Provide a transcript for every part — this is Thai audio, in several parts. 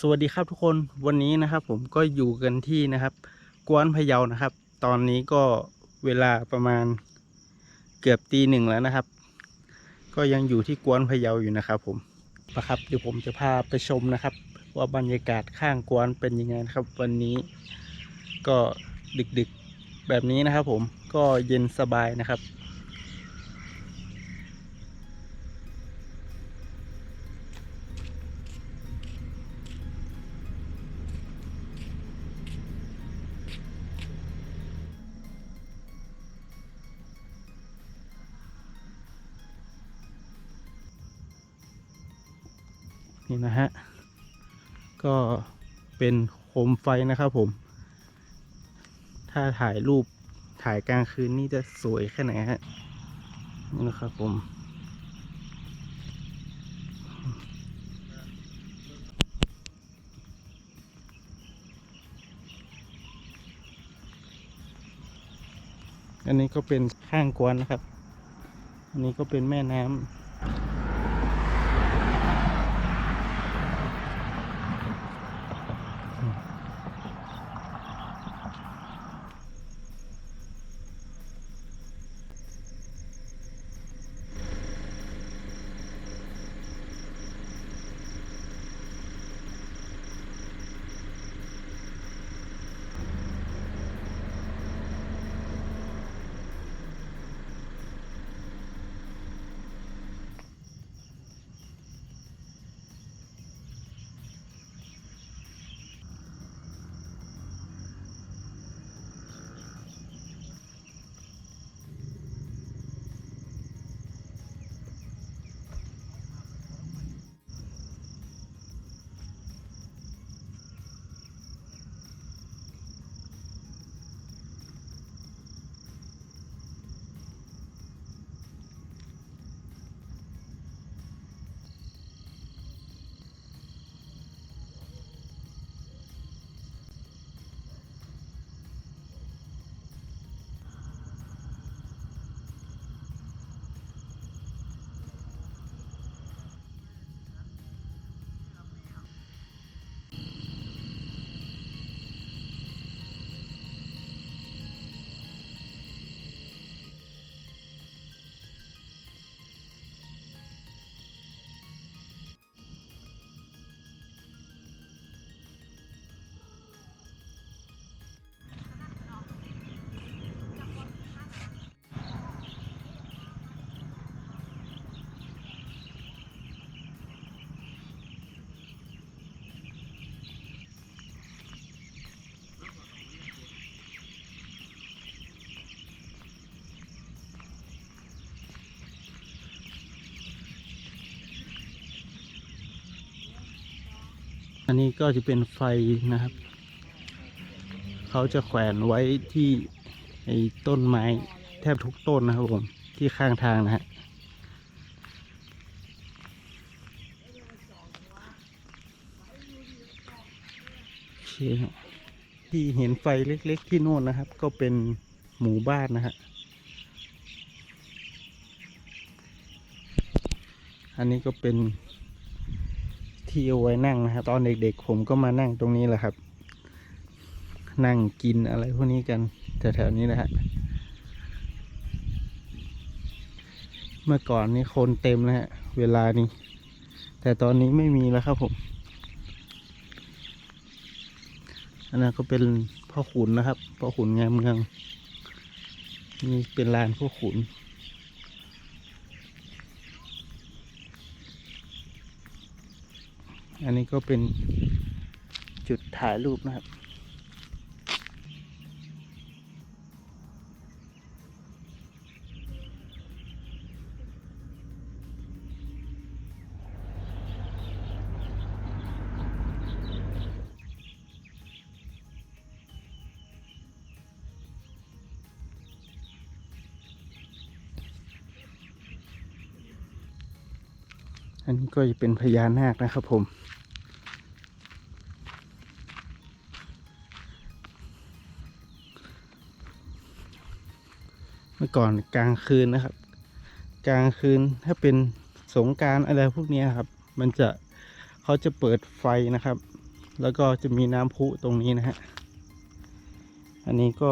สวัสดีครับทุกคนวันนี้นะครับ ผมก็อยู่กันที่นะครับ กวนพะเยานะครับ ตอนนี้ก็เวลาประมาณเกือบตีหนึ่งแล้วนะครับ ก็ยังอยู่ที่กวนพะเยาอยู่นะครับ ผมปะครับเดี๋ยวผมจะพาไปชมนะครับ ว่าบรรยากาศข้างกวนเป็นยังไงนะครับ วันนี้ก็ดึกๆแบบนี้นะครับ ผมก็เย็นสบายนะครับ นี่นะฮะ ก็เป็นโคมไฟนะครับผม ถ้าถ่ายรูปถ่ายกลางคืนนี่จะสวยแค่ไหนฮะ นี่นะครับผม อันนี้ก็เป็นข้างกวนนะครับ อันนี้ก็เป็นแม่น้ำ อันนี้ก็จะเป็นไฟนะครับ เขาจะแขวนไว้ที่ไอ้ต้นไม้แทบทุกต้นนะครับผมที่ข้างทางนะฮะโอเคที่เห็นไฟเล็กๆที่โน่นนะครับ ก็เป็นหมู่บ้านนะฮะอันนี้ก็เป็น ที่เอาไว้นั่งนะครับ ตอนเด็กๆ ผมก็มานั่งตรงนี้แหละครับ นั่งกินอะไรพวกนี้กันแถวๆนี้นะฮะเมื่อก่อนนี่คนเต็มนะฮะเวลานี้ แต่ตอนนี้ไม่มีแล้วครับผมอันนั้นก็เป็นพ่อขุนนะครับพ่อขุนงามเมืองนี่เป็นลานพ่อขุน อันนี้ก็เป็นจุดถ่ายรูปนะครับ อันนี้ก็จะเป็นพญานาคนะครับผม เมื่อก่อนกลางคืนนะครับ กลางคืนถ้าเป็นสงการอะไรพวกนี้ครับ มันจะเขาจะเปิดไฟนะครับ แล้วก็จะมีน้ำพุตรงนี้นะฮะอันนี้ก็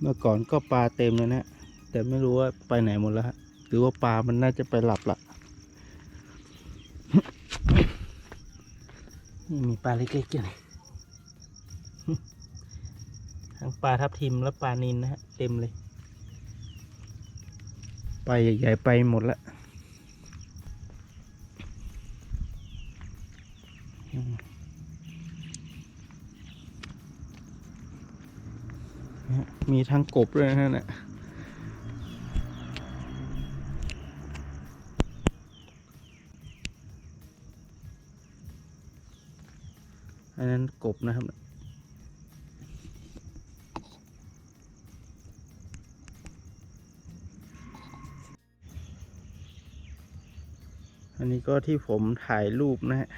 เมื่อก่อนก็ปลาเต็มเลยนะแต่ไม่รู้ว่าไปไหนหมดแล้วหรือว่าปลามันน่าจะไปหลับละนี่มีปลาเล็กๆอยู่นี่ ทั้งปลาทับทิมและปลานินนะฮะเต็มเลย ไปใหญ่ๆไปหมดละอืมนะฮะมีทั้งกบด้วยนะฮะเนี่ยอันนั้นกบนะครับ อันนี้ก็ที่ผมถ่ายรูปนะฮะ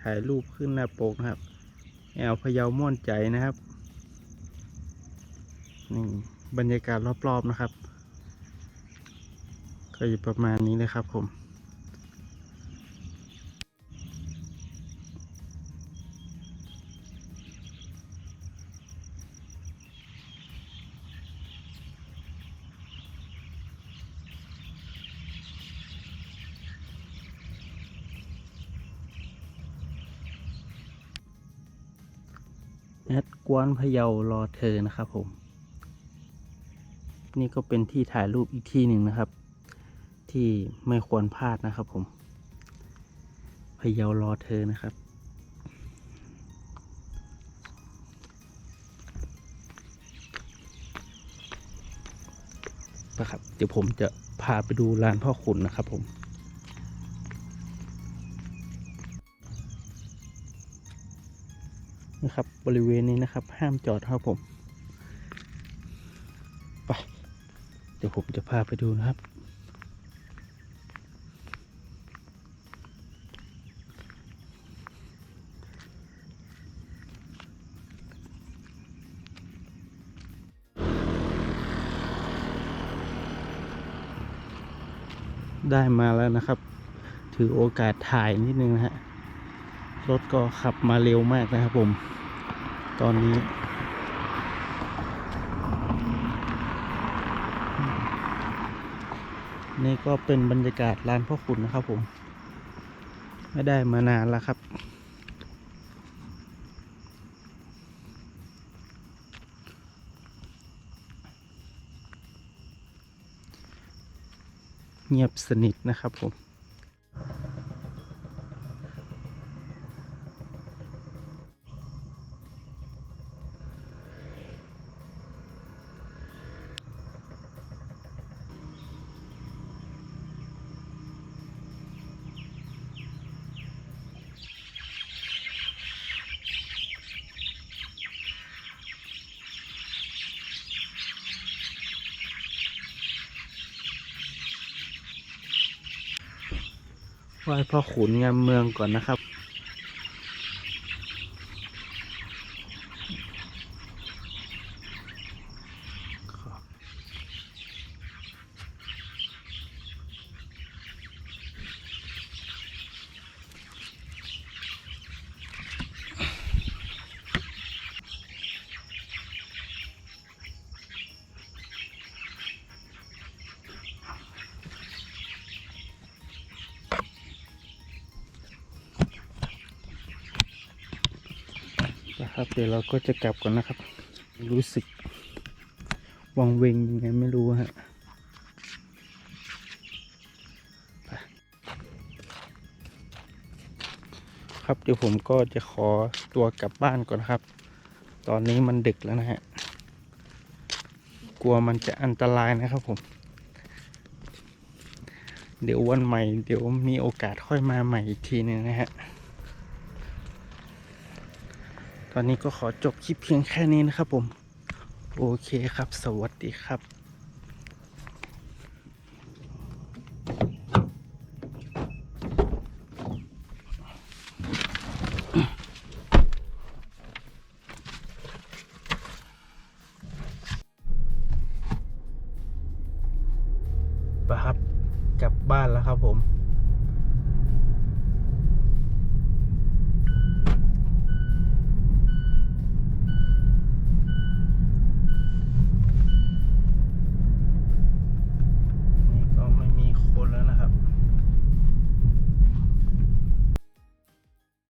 ถ่ายรูปขึ้นหน้าปกนะครับ แอลพะเยาม่วนใจนะครับ นี่บรรยากาศรอบๆนะครับ ก็อยู่ประมาณนี้เลยครับผม ดกวนพะเยารอเธอนะครับผม นี่ก็เป็นที่ถ่ายรูปอีกที่หนึ่งนะครับ ที่ไม่ควรพลาดนะครับผมพะเยารอเธอนะครับ นะครับ เดี๋ยวผมจะพาไปดูลานพ่อขุนนะครับผม นะครับ บริเวณนี้นะครับ ห้ามจอดครับผมไปเดี๋ยวผมจะพาไปดูนะครับ ได้มาแล้วนะครับ ถือโอกาสถ่ายนิดนึงนะฮะรถก็ขับมาเร็วมากนะครับผม ตอนนี้ นี่ก็เป็นบรรยากาศลานพ่อขุนนะครับผม ไม่ได้มานานแล้วครับเงียบสนิทนะครับผม ไหว้พ่อขุนงามเมืองก่อนนะครับ นะครับเดี๋ยวเราก็จะกลับก่อนนะครับ รู้สึกวังเวงยังไงไม่รู้ฮะครับเดี๋ยวผมก็จะขอตัวกลับบ้านก่อนนะครับ ตอนนี้มันดึกแล้วนะฮะ กลัวมันจะอันตรายนะครับผม เดี๋ยววันใหม่ เดี๋ยวมีโอกาสค่อยมาใหม่อีกทีหนึงนะฮะ ตอนนี้ก็ขอจบคลิปเพียงแค่นี้นะครับผม โอเคครับ สวัสดีครับ